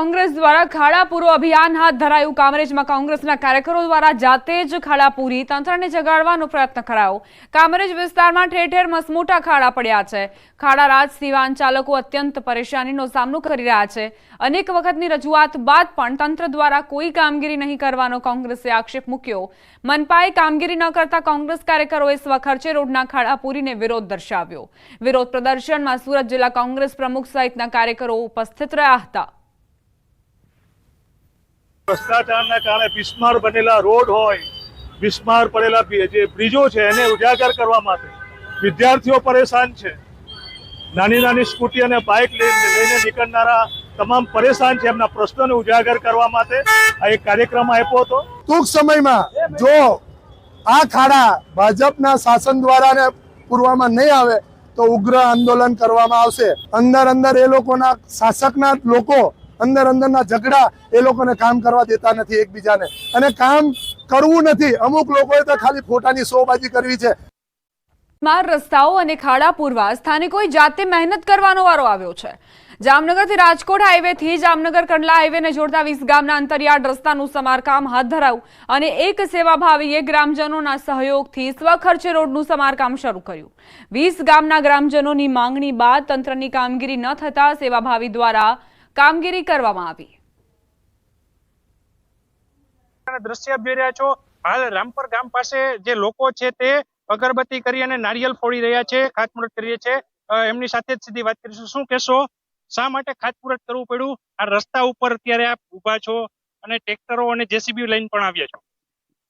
કોંગ્રેસ દ્વારા ખાડાપૂરો અભિયાન હાથ ધરાયું. કામરેજમાં કોંગ્રેસના કાર્યકરો દ્વારા જાતે જ ખાડા પૂરી તંત્રને જગાડવાનો પ્રયત્ન કરાયો. કામરેજ વિસ્તારમાં ઠેર ઠેર મસમોટા ખાડા પડ્યા છે. ખાડા રાજ સિવાન ચાલકો અત્યંત પરેશાનીનો સામનો કરી રહ્યા છે. અનેક વખતની રજૂઆત બાદ પણ તંત્ર દ્વારા કોઈ કામગીરી નહીં કરવાનો કોંગ્રેસે આક્ષેપ મૂક્યો. મનપાએ કામગીરી ન કરતા કોંગ્રેસ કાર્યકરોએ સ્વખર્ચે રોડના ખાડા પૂરીને વિરોધ દર્શાવ્યો. વિરોધ પ્રદર્શનમાં સુરત જિલ્લા કોંગ્રેસ પ્રમુખ સહિતના કાર્યકરો ઉપસ્થિત રહ્યા હતા. ભ્રષ્ટાચારના કારણે બિસ્માર બનેલા રોડ હોય, બિસ્માર પડેલા જે બ્રિજો છે, એને ઉજાગર કરવા માટે વિદ્યાર્થીઓ પરેશાન છે. નાની નાની સ્કૂટી અને બાઇક લઈને નીકળનારા તમામ પરેશાન છે. એમના પ્રશ્નોને ઉજાગર કરવા માટે આ એક કાર્યક્રમ આપ્યો હતો. ટૂંક સમયમાં જો આ ખાડા ભાજપના શાસન દ્વારા પૂરવામાં નહીં આવે, તો ઉગ્ર આંદોલન કરવામાં આવશે. અંદર અંદર એ લોકોના શાસકના લોકો અંદર અંદરના ઝઘડા એ લોકોને કામ કરવા દેતા નથી એકબીજાને. અને કામ કરવું નથી. અમુક લોકોએ તો ખાલી ફોટાની શોબાજી કરવી છે. માર રસ્તાઓ અને ખાડા પૂરવા સ્થાનિકોએ જાતે મહેનત કરવાનો વારો આવ્યો છે. જામનગરથી રાજકોટ હાઈવેથી જામનગર કંડલા હાઈવેને જોડતા વીસ ગામના અંતરિયાળ રસ્તાનું સમારકામ હાથ ધરાયું અને એક સેવાભાવીએ ગ્રામજનોના સહયોગથી સ્વખર્ચે રોડનું સમારકામ શરૂ કર્યું. વીસ ગામના ગ્રામજનોની માંગણી બાદ તંત્રની કામગીરી ન થતા સેવાભાવી દ્વારા કામગીરી કરવામાં આવી. દ્રશ્ય જોઈ રહ્યા છો. હાલ રામપર ગામ પાસે જે લોકો છે તે અગરબત્તી કરી અને નારિયેલ ફોડી રહ્યા છે, ખાતમુહૂર્ત કરીએ છે. એમની સાથે જ સીધી વાત કરીશું. શું કહેશો? શા માટે ખાતમુહૂર્ત કરવું પડ્યું? આ રસ્તા ઉપર અત્યારે આપ ઊભા છો અને ટ્રેક્ટરો અને જેસીબી લઈને પણ આવ્યા છો.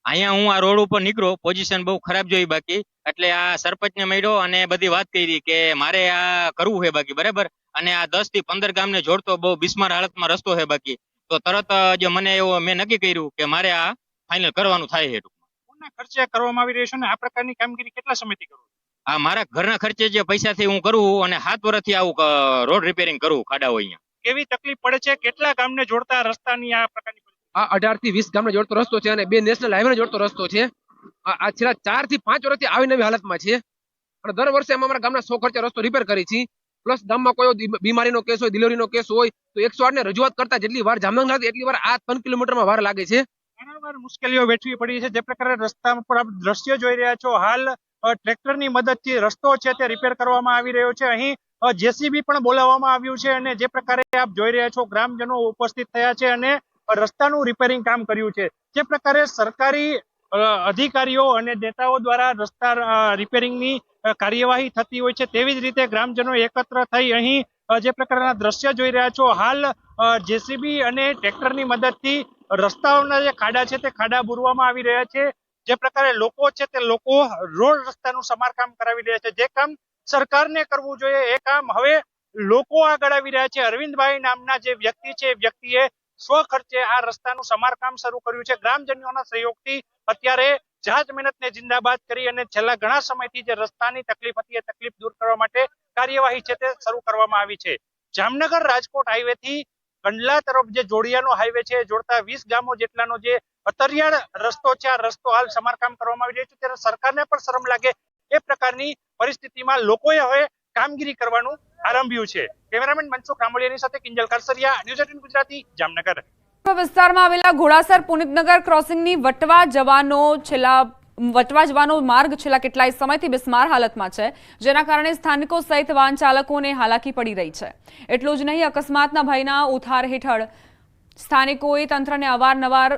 અહીંયા હું આ રોડ ઉપર નીકળ્યો પોઝિશન બહુ ખરાબ જોઈ બાકી એટલે આ સરપંચને મળ્યો અને બધી વાત કરી કે મારે આ કરવું છે બાકી બરાબર અને આ દસથી પંદર ગામને જોડતો બહુ બિસ્માર હાલતમાં રસ્તો છે બાકી તો તરત જ મને એવો મેં નક્કી કર્યું કે મારે આ ફાઇનલ કરવાનું થાય છે ટૂંકમાં. ખર્ચે કરવામાં આવી રહ્યો છે ને આ પ્રકારની કામગીરી કેટલા સમયથી કરું? આ મારા ઘરના ખર્ચે જે પૈસાથી હું કરું અને સાત વર્ષથી આવું રોડ રિપેરિંગ કરું ખાડાઓ અહીંયા કેવી તકલીફ પડે છે કેટલા ગામને જોડતા રસ્તાની આ પ્રકારની? આ અઢારથી વીસ ગામને જોડતો રસ્તો છે અને બે નેશનલ હાઈવે જોડતો રસ્તો છે. આ છેલ્લા ચારથી પાંચ વર્ષથી આવી નવી હાલતમાં છે. અને દર વર્ષે અમે અમારા ગામના સો ખર્ચે રસ્તો રિપેર કરી છે. પ્લસ ગામમાં કોઈ બીમારીનો કેસ હોય ડિલિવરીનો કેસ હોય, તો એકસો આઠ ને રજૂઆત કરતા જેટલી વાર જામનગર લાગે એટલી વાર આ ત્રણ કિલોમીટરમાં વાર લાગે છે. વારંવાર મુશ્કેલીઓ વેઠવી પડી છે. જે પ્રકારે રસ્તા પર આપ દ્રશ્ય જોઈ રહ્યા છો, હાલ ટ્રેક્ટરની મદદથી રસ્તો છે તે રિપેર કરવામાં આવી રહ્યો છે. અહીં જેસીબી પણ બોલાવવામાં આવ્યું છે અને જે પ્રકારે આપ જોઈ રહ્યા છો, ગ્રામજનો ઉપસ્થિત થયા છે અને રસ્તાનું રિપેરિંગ કામ કર્યું છે. જે પ્રકારે સરકારી અધિકારીઓ અને નેતાઓ દ્વારા રસ્તા રિપેરિંગની કાર્યવાહી થતી હોય છે તેવી જ રીતે ગ્રામજનો એકત્ર થઈ અહીં જે પ્રકારના દ્રશ્ય જોઈ રહ્યા છો, હાલ જેસીબી અને ટ્રેક્ટરની મદદથી રસ્તાઓના જે ખાડા છે તે ખાડા બુરવામાં આવી રહ્યા છે. જે પ્રકારે લોકો છે તે લોકો રોડ રસ્તાનું સમારકામ કરાવી રહ્યા છે. જે કામ સરકારને કરવું જોઈએ, એ કામ હવે લોકો આગળ આવી રહ્યા છે. અરવિંદભાઈ નામના જે વ્યક્તિ છે, એ વ્યક્તિએ સ્વખર્ચે આ રસ્તાનું સમારકામ શરૂ કર્યું છે. ગ્રામજનોના સહયોગથી અત્યારે જાત મહેનતને જિંદાબાદ કરી અને છેલ્લા ઘણા સમયથી જે રસ્તાની તકલીફ હતી, એ તકલીફ દૂર કરવા માટે કાર્યવાહી છે તે શરૂ કરવામાં આવી છે. જામનગર રાજકોટ હાઈવે થી કંડલા તરફ જે જોડિયાનો હાઈવે છે જોડતા વીસ ગામો જેટલાનો જે અતરિયાળ રસ્તો છે, આ રસ્તો હાલ સમારકામ કરવામાં આવી રહ્યો છે. ત્યારે સરકારને પણ શરમ લાગે એ પ્રકારની પરિસ્થિતિમાં લોકોએ હવે કામગીરી કરવાનું આરંભ્યું છે. કેમેરામેન મનસુખ કામળિયાની સાથે કિંજલ કરસરિયા ન્યૂઝ એટીન ગુજરાતી, જામનગર. વિસ્તારમાં આવેલા ઘોડાસર પુનિતનગર ક્રોસિંગની વટવા જવાનો છેલ્લા, વટવા જવાનો માર્ગ છેલ્લા કેટલાય સમયથી બિસ્માર હાલતમાં છે, જેના કારણે સ્થાનિકો સહિત વાહન ચાલકોને હાલાકી પડી રહી છે. એટલું જ નહીં, અકસ્માતના ભયના ઉથાર હેઠળ સ્થાનિકોએ તંત્રને અવારનવાર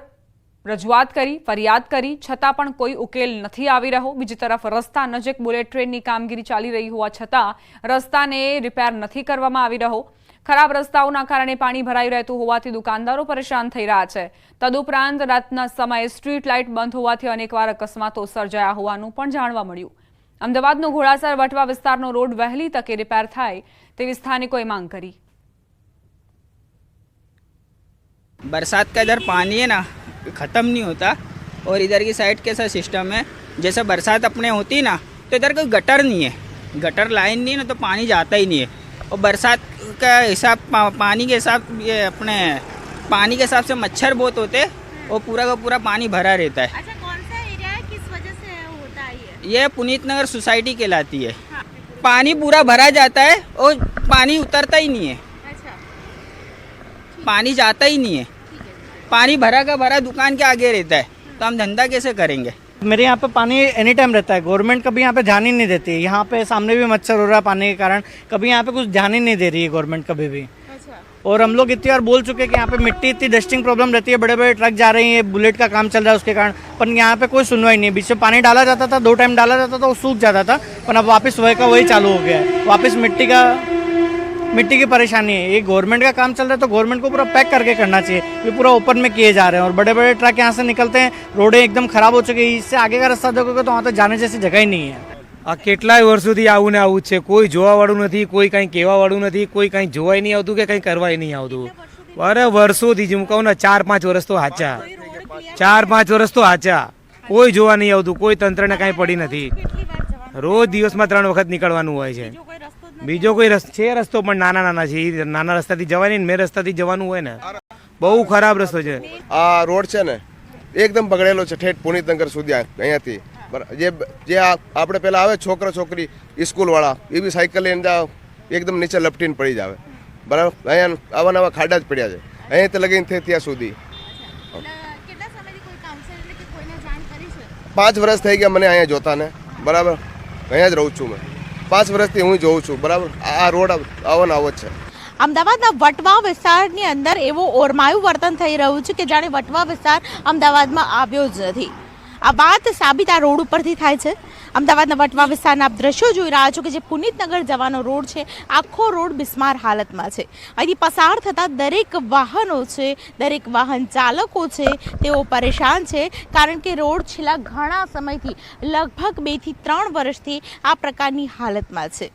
રજૂઆત કરી, ફરિયાદ કરી, છતાં પણ કોઈ ઉકેલ નથી આવી રહ્યો. બીજી તરફ રસ્તા નજીક બુલેટ ટ્રેનની કામગીરી ચાલી રહી હોવા છતાં રસ્તાને રિપેર નથી કરવામાં આવી રહ્યો. ખરાબ રસ્તાઓના કારણે પાણી ભરાઈ રહેતું હોવાથી દુકાનદારો પરેશાન થઈ રહ્યા છે. તદુપરાંત રાતના સમયે સ્ટ્રીટ લાઇટ બંધ હોવાથી અનેકવાર અકસ્માતો સર્જાયા હોવાનું પણ જાણવા મળ્યું. અમદાવાદનો ઘોડાસર વટવા વિસ્તારનો રોડ વહેલી તકે રિપેર થાય તેવી સ્થાનિકોએ માંગ કરી. બરસાત કે પાણી ख़त्म नहीं होता और इधर की साइड कैसा सिस्टम है? जैसे बरसात अपने होती ना तो इधर कोई गटर नहीं है। गटर लाइन नहीं है ना तो पानी जाता ही नहीं है। और बरसात का हिसाब पा, पानी के हिसाब ये अपने पानी के हिसाब से मच्छर बहुत होते और पूरा का पूरा पानी भरा रहता है। अच्छा कौन सा एरिया है? किस वजह से होता है ये? ये पुनीत नगर सोसाइटी कहलाती है। हाँ। पानी पूरा भरा जाता है और पानी उतरता ही नहीं है। अच्छा। पानी जाता ही नहीं है। पानी भरा का भरा दुकान के आगे रहता है तो हम धंधा कैसे करेंगे? मेरे यहाँ पे पानी एनी टाइम रहता है। गवर्नमेंट कभी यहाँ पे ध्यान ही नहीं देती। यहाँ पे सामने भी मच्छर हो रहा है पानी के कारण। कभी यहाँ पे कुछ ध्यान ही नहीं दे रही है गवर्नमेंट कभी भी। और हम लोग इतनी बार बोल चुके हैं कि यहाँ पे मिट्टी इतनी डस्टिंग प्रॉब्लम रहती है। बड़े बड़े ट्रक जा रहे हैं बुलेट का काम चल रहा है उसके कारण। पर यहाँ पे कोई सुनवाई नहीं। है बीच में पानी डाला जाता था दो टाइम डाला जाता था वो सूख जाता था। पर अब वापस वही का वही चालू हो गया है। वापस मिट्टी का मिट्टी की परेशानी है ये गवर्नमेंट का काम चल रहा है तो गवर्नमेंट को पूरा पैक करके करना चाहिए ये पूरा ओपन में किए जा रहे हैं और बड़े बड़े ट्रक यहाँ से निकलते हैं रोडें एकदम खराब हो चुकी है इससे आगे का रास्ता देखोगे तो वहाँ तक जाने जैसी जगह ही नहीं है આ કેટલાય વર્ષોથી આવું ને આવું જ છે કોઈ જોવાવાળું નથી કોઈ કંઈ કહેવાવાળું નથી કોઈ કંઈ જોવાય નહીં આવતું કે કંઈ કરવાય નહીં આવતું અરે વર્ષોથી જ હું કહું ને ચાર પાંચ વર્ષ તો હાચા ચાર પાંચ વર્ષ તો હાચા કોઈ જોવા નહીં આવતું કોઈ તંત્રને કાંઈ પડી નથી રોજ દિવસમાં ત્રણ વખત નીકળવાનું હોય છે બીજો કોઈ રસ્તો છે રસ્તો પણ નાના નાના છે. નાના રસ્તાથી જવાની ને મેં રસ્તાથી જવાનું હોય ને. બહુ ખરાબ રસ્તો છે. આ રોડ છે ને એકદમ બગડેલો છે ઠેઠ પુનિતનગર સુધી અહીંયાથી. બર- જે જે આ આપણે પેલા આવે છોકરો છોકરી સ્કૂલવાળા એ બી સાયકલ લઈને જાવ એકદમ નીચે લપટીને પડી જાવે. બરાબર? અહીંયા આવા નવા ખાડા જ પડ્યા છે. અહીંયાથી લગીને થઈ ત્યાં સુધી. કેટલા સમયથી કોઈ કાઉન્સિલર એટલે કે કોઈને જાણ કરી છે? પાંચ વર્ષ થઈ ગયા મને અહીંયા જોતાને. બરાબર? અહીંયા જ રહું છું મેં. પાંચ વર્ષથી હું જોઉં છું. બરાબર? આ રોડ આવો ને આવો છે. અમદાવાદના વટવા વિસ્તારની અંદર એવો ઓરમાયું વર્તન થઈ રહ્યું છે કે જાણે વટવા વિસ્તાર અમદાવાદમાં આવ્યો જ નથી. આ વાત સાબિત આ રોડ ઉપરથી થાય છે. અમદાવાદના વટવા વિસ્તારના આપ દ્રશ્યો જોઈ રહ્યા છો કે જે પુનિતનગર જવાનો રોડ છે, આખો રોડ બિસ્માર હાલતમાં છે. અહીંથી પસાર થતા દરેક વાહનો છે, દરેક વાહન ચાલકો છે, તેઓ પરેશાન છે, કારણ કે રોડ છેલ્લા ઘણા સમયથી લગભગ બેથી ત્રણ વર્ષથી આ પ્રકારની હાલતમાં છે.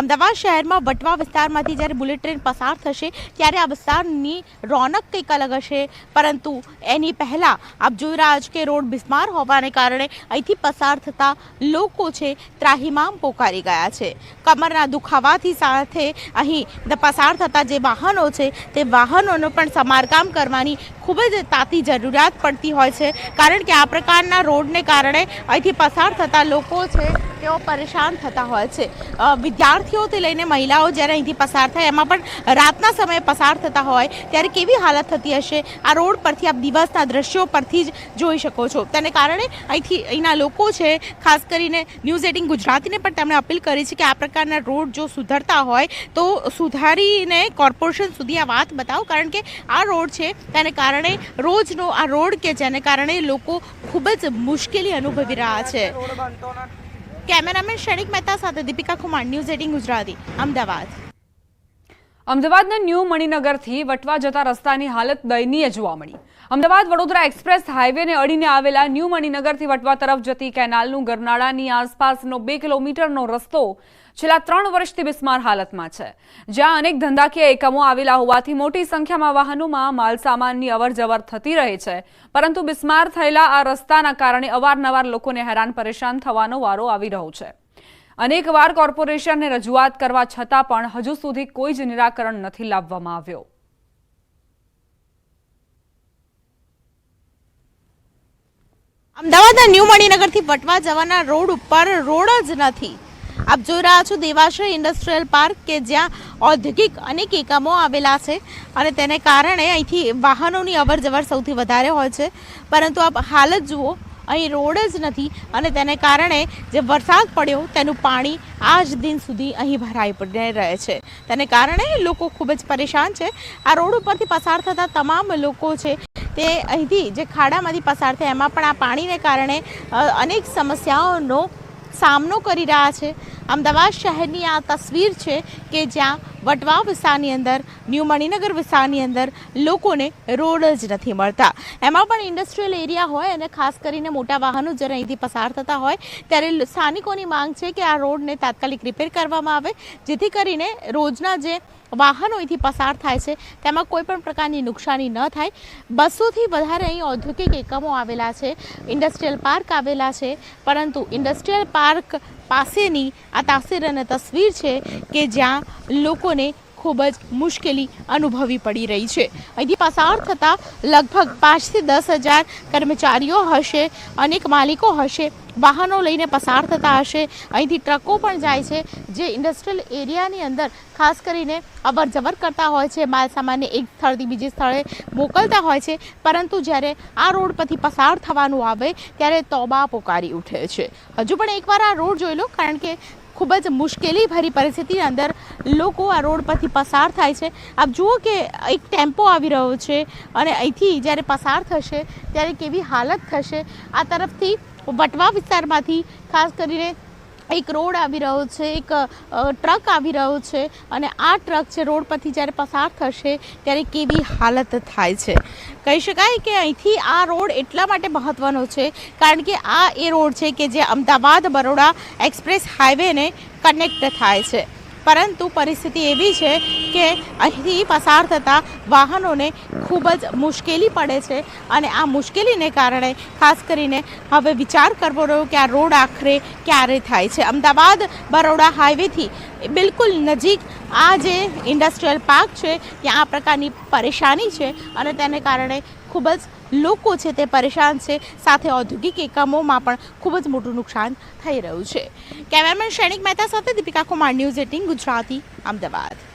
અમદાવાદ શહેરમાં વટવા વિસ્તારમાંથી જ્યારે બુલેટ ટ્રેન પસાર થશે, ત્યારે આ વિસ્તારની રોનક કંઈક અલગ હશે. પરંતુ એની પહેલાં આપ જોઈ રહ્યા છો કે રોડ બિસ્માર હોવાને કારણે અહીંથી પસાર થતા લોકો છે ત્રાહિમામ પોકારી ગયા છે. કમરના દુખાવાથી સાથે અહીં પસાર થતા જે વાહનો છે, તે વાહનોનું પણ સમારકામ કરવાની ખૂબ જ તાતી જરૂરિયાત પડતી હોય છે. કારણ કે આ પ્રકારના રોડને કારણે અહીંથી પસાર થતા લોકો છે તેઓ પરેશાન થતા હોય છે. વિદ્યાર્થીઓથી લઈને મહિલાઓ જ્યારે અહીંથી પસાર થાય, એમાં પણ રાતના સમયે પસાર થતા હોય, ત્યારે કેવી હાલત થતી હશે? આ રોડ પરથી આપ દિવસના દ્રશ્યો પરથી જ જોઈ શકો છો. તેને કારણે અહીંથી અહીંના લોકો છે, ખાસ કરીને ન્યૂઝ એટીન ગુજરાતીને પણ તેમણે અપીલ કરી છે કે આ પ્રકારના રોડ જો સુધરતા હોય, તો સુધારીને કોર્પોરેશન સુધી આ વાત બતાવો. કારણ કે આ રોડ છે, તેને કારણે રોજનો આ રોડ કે જેને કારણે લોકો ખૂબ જ મુશ્કેલી અનુભવી રહ્યા છે. કેમેરામેન ક્ષણિક મહેતા સાથે દીપિકા કુમાર ન્યૂઝ એટીન ગુજરાતી અમદાવાદ. અમદાવાદના ન્યૂ મણિનગરથી વટવા જતા રસ્તાની હાલત દયનીય જોવા મળી. અમદાવાદ વડોદરા એક્સપ્રેસ હાઈવેને અડીને આવેલા ન્યૂ મણિનગરથી વટવા તરફ જતી કેનાલનું ગરનાળાની આસપાસનો બે કિલોમીટરનો રસ્તો છેલ્લા ત્રણ વર્ષથી બિસ્માર હાલતમાં છે. જ્યાં અનેક ધંધાકીય એકમો આવેલા હોવાથી મોટી સંખ્યામાં વાહનોમાં માલસામાનની અવરજવર થતી રહે છે. પરંતુ બિસ્માર થયેલા આ રસ્તાના કારણે અવારનવાર લોકોને હેરાન પરેશાન થવાનો વારો આવી રહ્યો છે. અનેકવાર કોર્પોરેશનને રજૂઆત કરવા છતાં પણ હજુ સુધી કોઈ જ નિરાકરણ નથી લાવવામાં આવ્યો. અમદાવાદના ન્યૂ મણિનગરથી વટવા જવાના રોડ ઉપર રોડ જ નથી. આપ જોઈ રહ્યા છો દેવાશ્રય ઇન્ડસ્ટ્રીયલ પાર્ક કે જ્યાં ઔદ્યોગિક અનેક એકમો આવેલા છે અને તેને કારણે અહીંથી વાહનોની અવર જવર સૌથી વધારે હોય છે. પરંતુ આપ હાલત જુઓ અહીં રોડ જ નથી અને તેને કારણે જે વરસાદ પડ્યો તેનું પાણી આજ દિન સુધી અહીં ભરાઈ પડીને રહે છે. તેને કારણે લોકો ખૂબ જ પરેશાન છે. આ રોડ ઉપરથી પસાર થતા તમામ લોકો છે તે અહીંથી જે ખાડામાંથી પસાર થાય એમાં પણ આ પાણીને કારણે અનેક સમસ્યાઓનો સામનો કરી રહ્યા છે. અમદાવાદ શહેરની આ તસવીર છે કે જ્યાં વટવા વિસ્તારની અંદર, ન્યૂ મણિનગર વિસ્તારની અંદર લોકોને રોડ જ નથી મળતા. એમાં પણ ઇન્ડસ્ટ્રીયલ એરિયા હોય અને ખાસ કરીને મોટા વાહનો જ્યારે અહીંથી પસાર થતા હોય, ત્યારે સ્થાનિકોની માંગ છે કે આ રોડને તાત્કાલિક રિપેર કરવામાં આવે, જેથી કરીને રોજના જે વાહનો અહીંથી પસાર થાય છે, તેમાં કોઈ પણ પ્રકારની નુકસાની ન થાય. બસોથી વધારે અહીં ઔદ્યોગિક એકમો આવેલા છે ઇન્ડસ્ટ્રીયલ પાર્ક આવેલા છે, પરંતુ ઇન્ડસ્ટ્રીયલ પાર્ક પાસેની આ તાસીર અને તસવીર છે કે જ્યાં લોકોને ખૂબ જ મુશ્કેલી અનુભવી પડી રહી છે. અહીંથી પસાર થતાં લગભગ પાંચથી દસ હજાર કર્મચારીઓ હશે, અનેક માલિકો હશે, વાહનો લઈને પસાર થતા હશે. અહીંથી ટ્રકો પણ જાય છે, જે ઇન્ડસ્ટ્રીયલ એરિયાની અંદર ખાસ કરીને અવર જવર કરતા હોય છે, માલ સામાનને એક સ્થળથી બીજે સ્થળે મોકલતા હોય છે. પરંતુ જ્યારે આ રોડ પરથી પસાર થવાનું આવે, ત્યારે તોબા પોકારી ઉઠે છે. હજુ પણ એકવાર આ રોડ જોઈ લો, કારણ કે ખૂબ જ મુશ્કેલી ભરી પરિસ્થિતિની અંદર લોકો આ રોડ પરથી પસાર થાય છે. આપ જુઓ કે એક ટેમ્પો આવી રહ્યો છે અને અહીંથી જ્યારે પસાર થશે ત્યારે કેવી હાલત થશે. આ તરફથી વટવા વિસ્તારમાંથી ખાસ કરીને એક રોડ આવી રહ્યો છે, એક ટ્રક આવી રહ્યો છે અને આ ટ્રક છે રોડ પરથી જ્યારે પસાર થશે ત્યારે કેવી હાલત થાય છે. કહી શકાય કે અહીંથી આ રોડ એટલા માટે મહત્ત્વનો છે કારણ કે આ એ રોડ છે કે જે અમદાવાદ બરોડા એક્સપ્રેસ હાઈવેને કનેક્ટ થાય છે. પરંતુ પરિસ્થિતિ એવી છે કે અહીંથી પસાર થતા વાહનોને ખૂબ જ મુશ્કેલી પડે છે અને આ મુશ્કેલીને કારણે ખાસ કરીને હવે વિચાર કરવો રહ્યો કે આ રોડ આખરે ક્યારે થાય છે. અમદાવાદ બરોડા હાઈવેથી બિલકુલ નજીક આ જે ઇન્ડસ્ટ્રીયલ પાર્ક છે, ત્યાં આ પ્રકારની પરેશાની છે અને તેને કારણે ખૂબ જ લોકો છે તે પરેશાન છે. સાથે ઔદ્યોગિક એકમોમાં પણ ખૂબ જ મોટું નુકસાન થઈ રહ્યું છે. કેમેરામેન શૈનિક મહેતા સાથે દીપિકા કુમાર, ન્યૂઝ એટીન ગુજરાતી, અમદાવાદ.